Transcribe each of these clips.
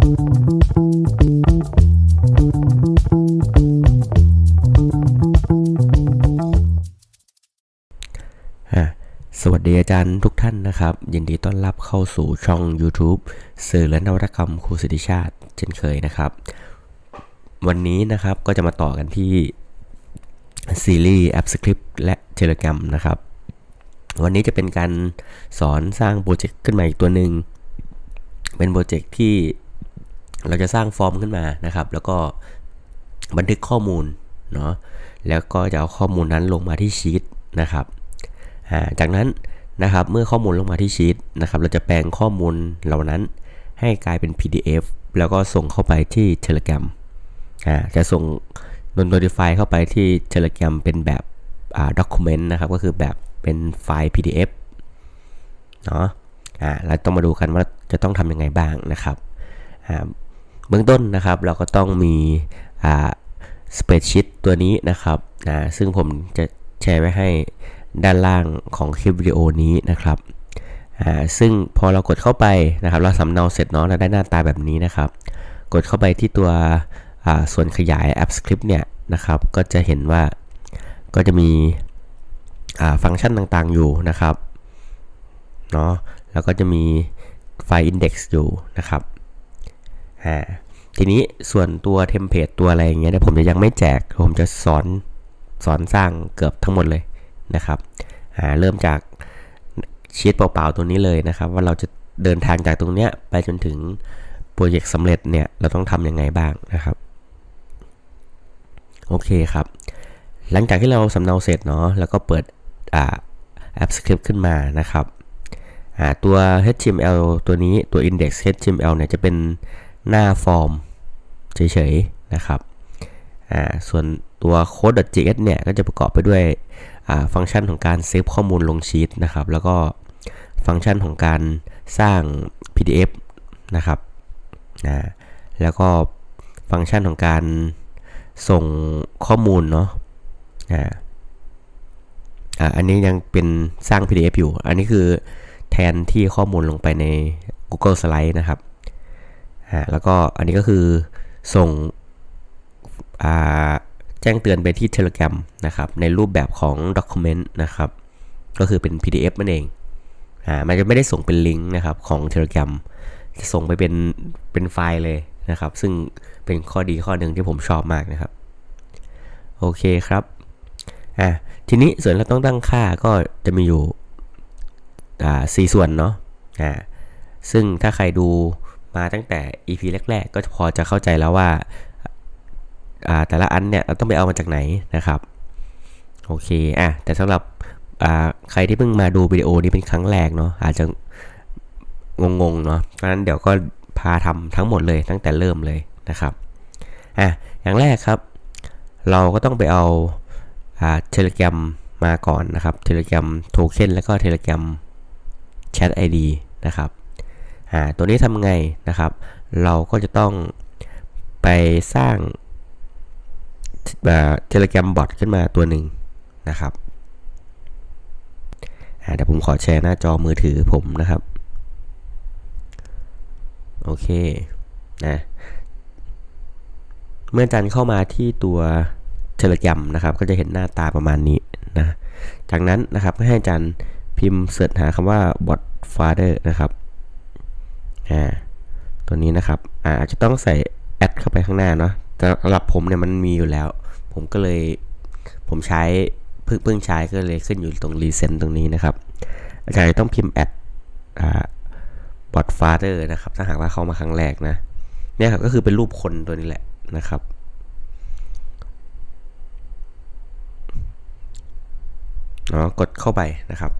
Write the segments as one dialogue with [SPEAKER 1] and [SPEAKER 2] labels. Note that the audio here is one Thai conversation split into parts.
[SPEAKER 1] สวัสดีอาจารย์ทุกท่านนะครับ ยินดีต้อนรับเข้าสู่ช่อง YouTube สื่อและนวัตกรรมครูสิทธิชาติเช่นเคยนะครับ วันนี้นะครับก็จะมาต่อกันที่ซีรีส์ AppScript และ Telegram นะครับ วันนี้จะเป็นการสอนสร้างโปรเจกต์ขึ้นมาอีกตัวหนึ่งเป็นโปรเจกต์ที่ เราจะสร้างฟอร์มขึ้นมานะครับ แล้วก็บันทึกข้อมูลเนาะแล้วก็จะเอาข้อมูลนั้นลงมาที่ชีตนะครับาจากนั้นนะครับเมื่อข้อมูลลงมาที่ชีตนะครับเราจะแปลงข้อมูลเหล่านั้นให้กลายเป็น PDF แล้วก็ส่งเข้าไปที่ Telegram อ่าจะส่งน n o t i f y เข้าไปที่ Telegram เป็นแบบอ่า document นะครับ ก็คือแบบเป็นไฟล์ PDF เนาะอ่าเราต้องมาดูกันว่าจะต้องทำยังไงบ้างนะครับอ่า เบื้องต้นนะครับ เราก็ต้องมีอ่า spreadsheet ตัวนี้นะครับนะซึ่งผมจะแชร์ไว้ให้ด้านล่างของคลิปวิดีโอนี้นะครับอ่าซึ่งพอเรากดเข้าไปนะครับ เราสำเนาเสร็จเนาะเราได้หน้าตาแบบนี้นะครับ กดเข้าไปที่ตัวอ่าส่วนขยาย App Script เนี่ยนะครับ ก็จะเห็นว่าก็จะมีอ่าฟังก์ชันต่างๆอยู่นะครับเนาะแล้วก็จะมีไฟล์ index อยู่นะครับ อ่าทีนี้ส่วนตัวเทมเพลตตัวอะไรอย่างเงี้ยเนี่ยผมจะยังไม่แจก ผมจะสอนสอนสร้างเกือบทั้งหมดเลยนะครับอ่าเริ่มจากชีตเปล่าๆตัวนี้เลยนะครับ ว่าเราจะเดินทางจากตรงเนี้ยไปจนถึงโปรเจกต์สำเร็จเนี่ยเราต้องทำยังไงบ้างนะครับโอเคครับ หลังจากที่เราสำเนาเสร็จเนาะแล้วก็เปิดอ่าแอป Script ขึ้นมานะครับตัว HTML ตัวนี้ตัว index HTML เนี่ยจะเป็น หน้าฟอร์มเฉยๆนะครับอ่าส่วนตัว code.js เนี่ยก็จะประกอบไปด้วยอ่าฟังก์ชันของการเซฟข้อมูลลงชีตนะครับ แล้วก็ฟังก์ชันของการสร้าง PDF นะครับอ่าแล้วก็ฟังก์ชันของการส่งข้อมูลเนาะอ่าอ่าอันนี้ยังเป็นสร้าง PDF อยู่ อันนี้คือแทนที่ข้อมูลลงไปใน Google Slide นะครับ อ่าแล้วก็อันนี้ก็คือส่งแจ้งเตือนไปที่ Telegram นะครับ ในรูปแบบของ Document นะครับ ก็คือเป็น PDF นั่นเองอ่ามันจะไม่ได้ส่งเป็นลิงก์นะครับของ Telegram จะส่งไปเป็นเป็นไฟล์เลยนะครับ ซึ่งเป็นข้อดีข้อหนึ่งที่ผมชอบมากนะครับ โอเคครับอ่าทีนี้ส่วนเราต้องตั้งค่าก็จะมีอยู่อ่าสี่ส่วนเนาะอ่าซึ่งถ้าใครดู มาตั้งแต่ EP แรกๆ ก็พอจะเข้าใจแล้วว่าอ่าแต่ละอันเนี่ยเราต้องไปเอามาจากไหนนะครับโอเคอะแต่สำหรับอ่าใครที่เพิ่งมาดูวิดีโอนี้เป็นครั้งแรกเนาะอาจจะงงๆเนาะเพราะนั้นเดี๋ยวก็พาทำทั้งหมดเลยตั้งแต่เริ่มเลยนะครับอะอย่างแรกครับ เราก็ต้องไปเอาอ่าเทเลกรมมาก่อนนะครับเทเลกรมโทเค็นแล้วก็เทเลกรมแชท ID นะครับ อ่าตัวนี้ทำไงนะครับ เราก็จะต้องไปสร้างเทเลกรมบอทขึ้นมาตัวหนึ่งนะครับอ่าเดี๋ยวผมขอแชร์หน้าจอมือถือผมนะครับ โอเคนะเมื่อจันเข้ามาที่ตัวเทเลกรมนะครับ ก็จะเห็นหน้าตาประมาณนี้นะจากนั้นนะครับให้จารย์พิมพ์เสิร์ชหาคำว่า bot father นะครับ อ่าตัวนี้นะครับอ่าจจะต้องใส่แอดเข้าไปข้างหน้าเนาะแต่สำหรับผมเนี่ยมันมีอยู่แล้ว ผมก็เลยผมใช้เพิ่งเพิ่งใช้ก็เลยขึ้นอยู่ตรงรีเซนตรงนี้นะครับ อาจารย์ต้องพิมพ์แอดอ่า bot father นะครับ ถ้าหากว่าเข้ามาครั้งแรกนะเนี่ยครับก็คือเป็นรูปคนตัวนี้แหละนะครับเนาะกดเข้าไปนะครับ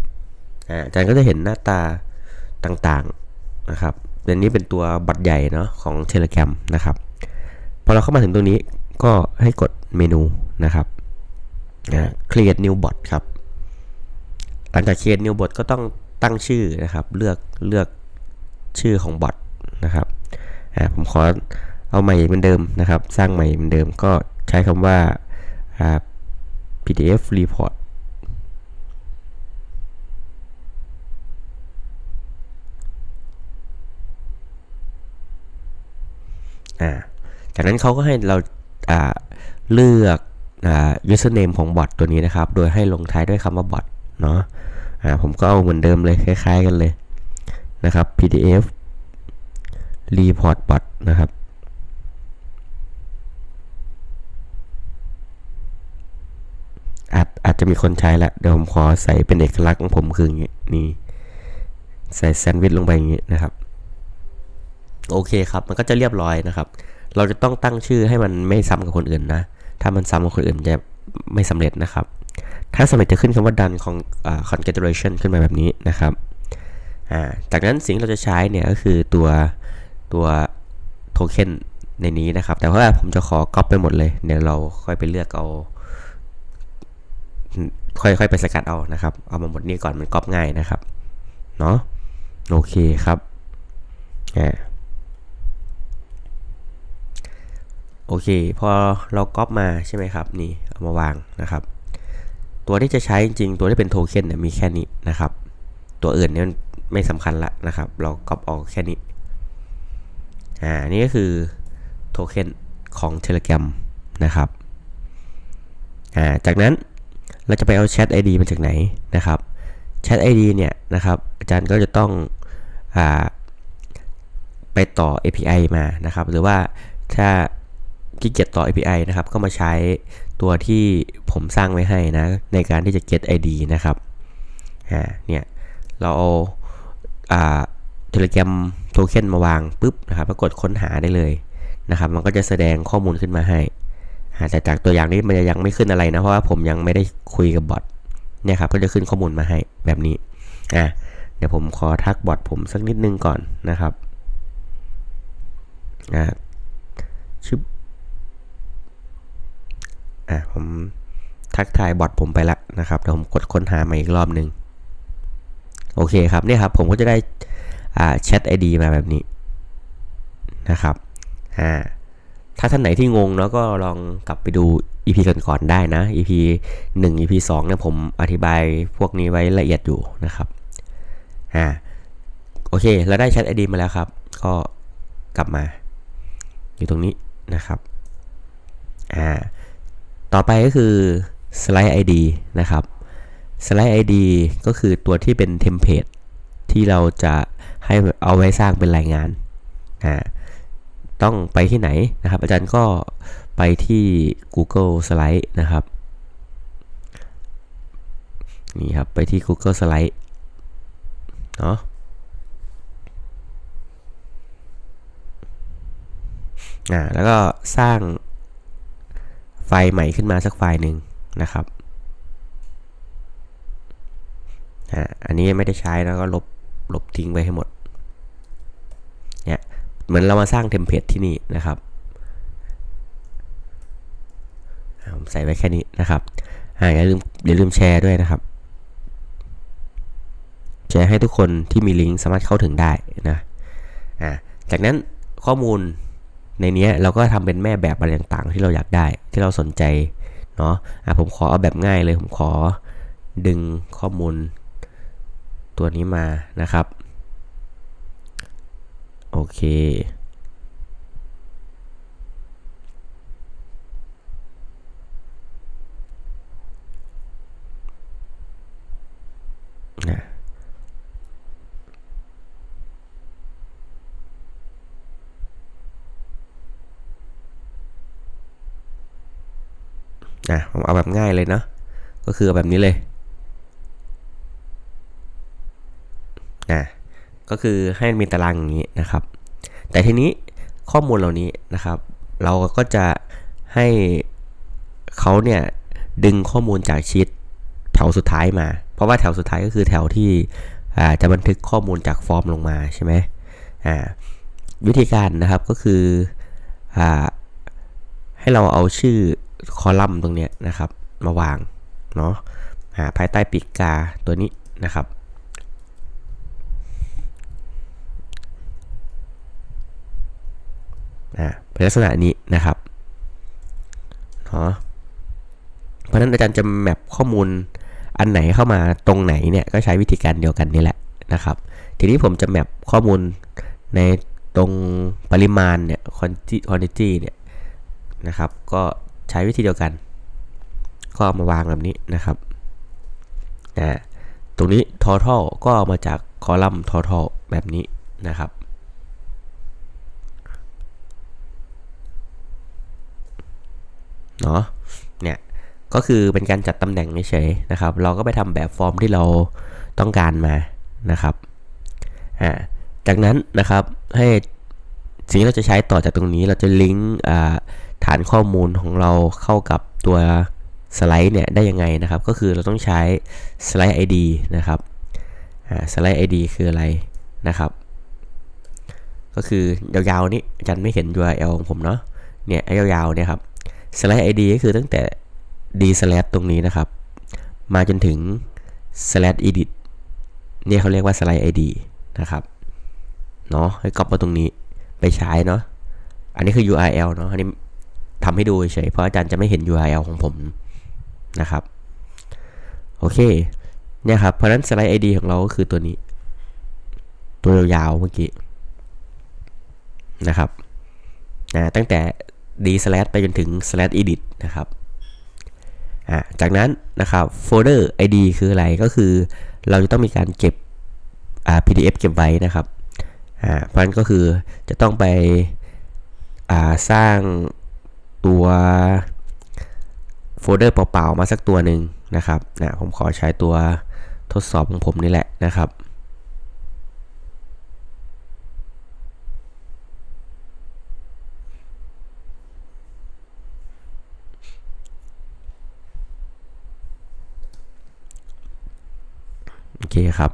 [SPEAKER 1] อาจารย์ก็จะเห็นหน้าตาต่างๆนะครับ อันนี้เป็นตัวบัตรใหญ่เนาะของ Telegram นะครับ พอเราเข้ามาถึงตรงนี้ก็ให้กดเมนูนะครับ create new bot ครับ หลังจาก create new bot ก็ต้องตั้งชื่อนะครับ เลือกเลือกชื่อของบอทนะครับ ผมขอเอาใหม่เหมือนเดิมนะครับ สร้างใหม่เหมือนเดิมก็ใช้คำว่า PDF report อ่าจากนั้นเขาก็ให้เราอ่าเลือกอ่า username ของบอทตัวนี้นะครับ โดยให้ลงท้ายด้วยคำว่าบอทเนาะอ่าผมก็เอาเหมือนเดิมเลยคล้ายๆกันเลยนะครับ pdf report bot นะครับอาจอาจจะมีคนใช้ละเดี๋ยวผมขอใส่เป็นเอกลักษณ์ของผมคืออย่างนี้นี่ใส่แซนด์วิชลงไปอย่างนี้นะครับ โอเคครับ มันก็จะเรียบร้อยนะครับ เราจะต้องตั้งชื่อให้มันไม่ซ้ำกับคนอื่นนะ ถ้ามันซ้ำกับคนอื่นจะไม่สำเร็จนะครับ ถ้าสำเร็จจะขึ้นคำว่า done ของ configuration ขึ้นมาแบบนี้นะครับ จากนั้นสิ่งที่เราจะใช้เนี่ยก็คือตัวตัวโทเค็นในนี้นะครับ แต่ว่าผมจะขอก๊อปไปหมดเลย เดี๋ยวเราค่อยไปเลือกเอา ค่อยค่อยไปสกัดเอานะครับ เอามาหมดนี้ก่อนมันก๊อปง่ายนะครับ เนาะ โอเคครับอ่า โอเค พอเราก๊อปมาใช่ไหมครับ นี่เอามาวางนะครับ ตัวที่จะใช้จริงๆตัวที่เป็นโทเค็นเนี่ยมีแค่นี้นะครับ ตัวอื่นเนี่ยไม่สำคัญละนะครับ เราก๊อปออกแค่นี้ อ่า นี่ก็คือโทเค็นของ Telegram นะครับ อ่า จากนั้นเราจะไปเอาแชท ID มาจากไหนนะครับแชท ID เนี่ยนะครับ อาจารย์ก็จะต้องอ่าไปต่อ API มานะครับ หรือว่าถ้า ขี้เกียจต่อ API นะครับ ก็มาใช้ตัวที่ผมสร้างไว้ให้นะ ในการที่จะ get ID นะครับอ่าเนี่ย เราเอาอ่า Telegram Token มาวางปุ๊บนะครับแล้วกดค้นหาได้เลยนะครับ มันก็จะแสดงข้อมูลขึ้นมาให้แต่จากตัวอย่างนี้มันยังไม่ขึ้นอะไรนะ เพราะว่าผมยังไม่ได้คุยกับบอทเนี่ยครับก็จะขึ้นข้อมูลมาให้แบบนี้อ่าเดี๋ยวผมขอทักบอทผมสักนิดนึงก่อนนะครับอ่าชึบ อะผมทักทายบอทผมไปละนะครับเดี๋ยวผมกดค้นหามาอีกรอบหนึ่งโอเคครับเนี่ยครับผมก็จะได้อ่าแชทไอดีมาแบบนี้นะครับอ่าถ้าท่านไหนที่งงเนาะก็ลองกลับไปดู EP ก่อนๆได้นะ EP 1 EP 2เนี่ยผมอธิบายพวกนี้ไว้ละเอียดอยู่นะครับอ่าโอเคเราได้แชทไอดีมาแล้วครับ ก็กลับมาอยู่ตรงนี้นะครับอ่า ต่อไปก็คือ slide ID นะครับ slide ID ก็คือตัวที่เป็นเทมเพลตที่เราจะให้เอาไว้สร้างเป็นรายงานอ่าต้องไปที่ไหนนะครับ อาจารย์ก็ไปที่ Google Slide นะครับนี่ครับ ไปที่ Google Slide เนาะอ่าแล้วก็สร้าง ไฟล์ใหม่ขึ้นมาสักไฟล์หนึ่งนะครับอันนี้ไม่ได้ใช้แล้วก็ลบลบทิ้งไปให้หมดเนี่ยเหมือนเรามาสร้างเทมเพลตที่นี่นะครับผมใส่ไว้แค่นี้นะครับออย่าลืมอย่าลืมแชร์ด้วยนะครับ แชร์ให้ทุกคนที่มีลิงก์สามารถเข้าถึงได้นะอ่าจากนั้นข้อมูล ในนี้เราก็ทำเป็นแม่แบบอะไรต่างๆ ที่เราอยากได้ที่เราสนใจเนาะะผมขอเอาแบบง่ายเลยผมขอดึงข้อมูลตัวนี้มานะครับ โอเค ผมเอาแบบง่ายเลยเนาะก็คือแบบนี้เลยนะก็คือให้มีตารางอย่างนี้นะครับ แต่ทีนี้ข้อมูลเหล่านี้นะครับ เราก็จะให้เขาเนี่ยดึงข้อมูลจากชีตแถวสุดท้ายมา เพราะว่าแถวสุดท้ายก็คือแถวที่จะบันทึกข้อมูลจากฟอร์มลงมาใช่ไหมวิธีการนะครับก็คืออให้เราเอาชื่อ คอลัมน์ตรงนี้นะครับ มาวางเนาะภายใต้ปีกกาตัวนี้นะครับ เป็นลักษณะนี้นะครับเนาะเพราะนั้นอาจารย์จะแมปข้อมูลอันไหนเข้ามาตรงไหนเนี่ยก็ใช้วิธีการเดียวกันนี่แหละนะครับ ทีนี้ผมจะแมปข้อมูลในตรงปริมาณเนี่ย quantity quantity เนี่ยนะครับ ก็ ใช้วิธีเดียวกัน ก็เอามาวางแบบนี้นะครับนะตรงนี้ total ก็เอามาจากคอลัมน์ total แบบนี้นะครับเนาะเนี่ยก็คือเป็นการจัดตำแหน่งเฉยๆนะครับ เราก็ไปทำแบบฟอร์มที่เราต้องการมานะครับอ่าจากนั้นนะครับให้สิ่งที่เราจะใช้ต่อจากตรงนี้เราจะลิงก์อ่า ฐานข้อมูลของเราเข้ากับตัวสไลด์เนี่ยได้ยังไงนะครับ ก็คือเราต้องใช้สไลด์ ID นะครับสไลด์ ID คืออะไรนะครับ ก็คือยาวๆนี้อาจารย์ไม่เห็น URL ของผมเนาะเนี่ยยาวๆเนี่ยครับสไลด์ ID ก็คือตั้งแต่ d slash ตรงนี้นะครับ มาจนถึง slash edit นี่ยเขาเรียกว่า slide id นะครับเนาะให้ก๊อปมาตรงนี้ไปใช้เนาะอันนี้คือ url เนาะอันนี้ ทำให้ดูเฉยเพราะอาจารย์จะไม่เห็น url ของผมนะครับ โอเค เนี่ยครับ เพราะนั้น slide id ของเราก็คือตัวนี้ ตัวยาวๆเมื่อกี้นะครับนะตั้งแต่ d slash ไปจนถึง slash edit นะครับจากนั้นนะครับโฟลเดอร์ id คืออะไรก็คือ เราจะต้องมีการเก็บ pdf เก็บไว้นะครับเพราะนั้นก็คือจะต้องไปสร้าง ตัวโฟลเดอร์เปล่าๆมาสักตัวหนึ่งนะครับนะผมขอใช้ตัวทดสอบของผมนี่แหละนะครับโอเคครับ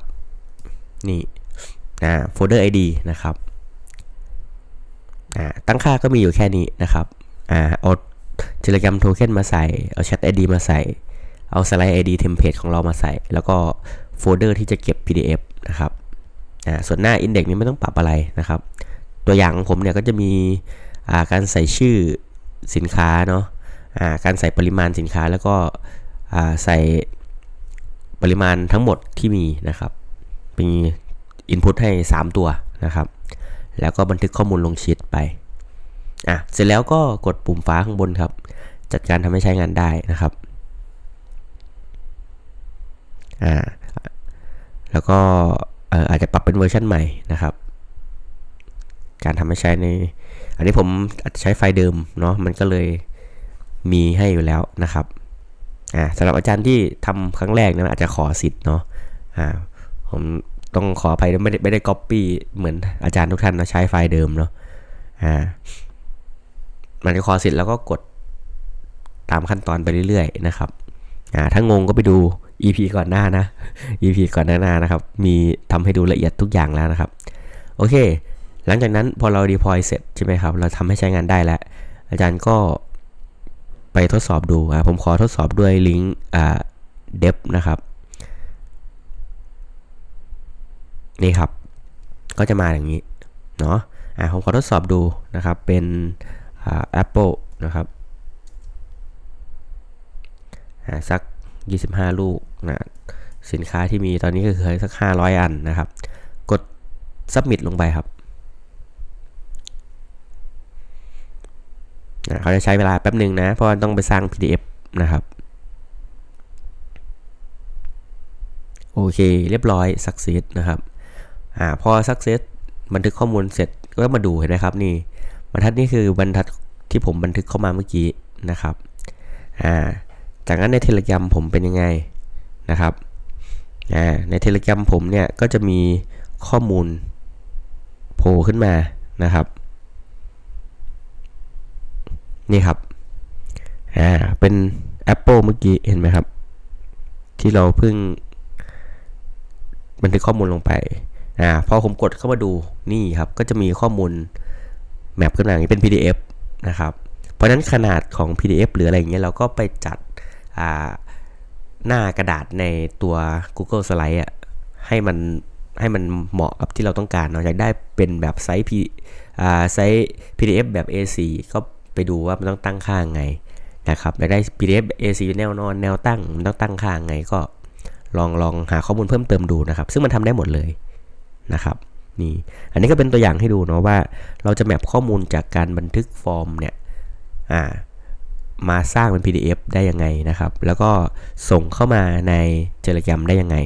[SPEAKER 1] นี่นะโฟลเดอร์ ID นะครับอ่าตั้งค่าก็มีอยู่แค่นี้นะครับ อ่าเอาจิลกรรมโทเค็นมาใส่ เอาแชท ID มาใส่ เอาสไลด์ ID เทมเพลตของเรามาใส่ แล้วก็โฟลเดอร์ที่จะเก็บ PDF นะครับอ่าส่วนหน้า Index นี้ไม่ต้องปรับอะไรนะครับ ตัวอย่างของผมเนี่ยก็จะมีอ่าการใส่ชื่อสินค้าเนาะอ่าการใส่ปริมาณสินค้าแล้วก็อ่าใส่ปริมาณทั้งหมดที่มีนะครับ มี Input ให้ 3 ตัวนะครับ แล้วก็บันทึกข้อมูลลงชีตไป อะเสร็จแล้วก็กดปุ่มฟ้าข้างบนครับ จัดการทำให้ใช้งานได้นะครับอ่าแล้วก็อาจจะปรับเป็นเวอร์ชันใหม่นะครับ การทำให้ใช้ใน อันนี้ผมอาจจะใช้ไฟล์เดิมเนาะมันก็เลยมีให้อยู่แล้วนะครับอ่าสำหรับอาจารย์ที่ทำครั้งแรกนะอาจจะขอสิทธิ์เนาะอ่าผมต้องขออภัยไม่ได้ไม่ได้ก๊อปปี้เหมือนอาจารย์ทุกท่านนะใช้ไฟล์เดิมเนาะอ่า มันจะขอสิทธิ์แล้วก็กดตามขั้นตอนไปเรื่อยๆนะครับอ่าถ้างงก็ไปดู EP ก่อนหน้านะ EP ก่อนหน้านะครับ มีทำให้ดูละเอียดทุกอย่างแล้วนะครับ โอเค หลังจากนั้นพอเรา deploy เสร็จใช่ไหมครับ เราทำให้ใช้งานได้แล้ว อาจารย์ก็ไปทดสอบดูอ่าผมขอทดสอบด้วยลิงก์อ่า dep นะครับ นี่ครับ ก็จะมาอย่างนี้ เนาะอ่าผมขอทดสอบดูนะครับ เป็น Apple นะครับอ่าสัก 25 ลูกนะสินค้าที่มีตอนนี้ก็คือสัก 500 อันนะครับ กด submit ลงไปครับเขาจะใช้เวลาแป๊บหนึ่งนะ เพราะต้องไปสร้าง PDF นะครับ โอเค เรียบร้อย success นะครับ อ่า พอ success บันทึกข้อมูลเสร็จก็มาดูเห็นไหมครับนี่ บรรทัดนี้คือบรรทัดที่ผมบันทึกเข้ามาเมื่อกี้นะครับอ่าจากนั้นในเทเลกรมผมเป็นยังไงนะครับอ่าในเทเลกรมผมเนี่ยก็จะมีข้อมูลโผล่ขึ้นมานะครับนี่ครับอ่าเป็น Apple เมื่อกี้เห็นไหมครับ ที่เราเพิ่งบันทึกข้อมูลลงไปอ่าพอผมกดเข้ามาดูนี่ครับ ก็จะมีข้อมูล แมปขึ้นมาอย่างนี้เป็น PDF นะครับ เพราะนั้นขนาดของ PDF หรืออะไรอย่างเงี้ยเราก็ไปจัดหน้ากระดาษในตัว Google Slide อะให้มันให้มันเหมาะกับที่เราต้องการเนาะอยากได้เป็นแบบไซส์ P อ่าไซส์ PDF แบบ A4 ก็ไปดูว่ามันต้องตั้งค่าไงนะครับอยากได้ PDF AC แนวนอนแนวตั้งมันต้องตั้งค่าไงก็ลองลองหาข้อมูลเพิ่มเติมดูนะครับ ซึ่งมันทำได้หมดเลยนะครับ นี่ อันนี้ก็เป็นตัวอย่างให้ดูเนาะว่า เราจะแมปข้อมูลจากการบันทึกฟอร์มเนี่ยอ่ามาสร้างเป็น PDF ได้ยังไงนะครับ แล้วก็ส่งเข้ามาในเจลแกรมได้ยังไง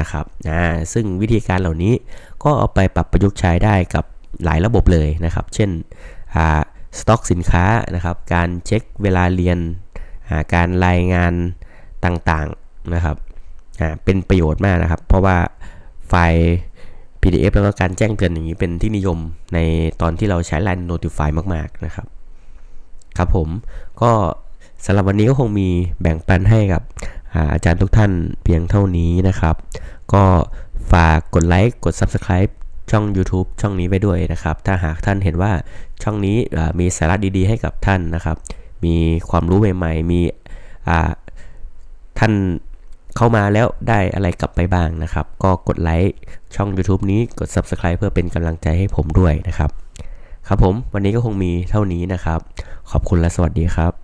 [SPEAKER 1] นะครับอ่าซึ่งวิธีการเหล่านี้ก็เอาไปปรับประยุกต์ใช้ได้กับหลายระบบเลยนะครับ เช่นอ่าสต็อกสินค้านะครับ การเช็คเวลาเรียนอ่าการรายงานต่างๆนะครับอ่าเป็นประโยชน์มากนะครับ เพราะว่าไฟล์ PDF แล้วก็การแจ้งเตือนอย่างนี้เป็นที่นิยมในตอนที่เราใช้ Line Notify มาก ๆ นะครับ ครับผมก็สำหรับวันนี้ก็คงมีแบ่งปันให้กับอาจารย์ทุกท่านเพียงเท่านี้นะครับ ก็ฝากกดไลค์กด Subscribe ช่อง YouTube ช่องนี้ไว้ด้วยนะครับ ถ้าหากท่านเห็นว่าช่องนี้มีสาระดีๆ ให้กับท่านนะครับ มีความรู้ใหม่ ๆ มีท่าน เข้ามาแล้วได้อะไรกลับไปบ้างนะครับ ก็กดไลค์ช่อง YouTube นี้กด Subscribe เพื่อเป็นกำลังใจให้ผมด้วยนะครับ ครับผมวันนี้ก็คงมีเท่านี้นะครับ ขอบคุณและสวัสดีครับ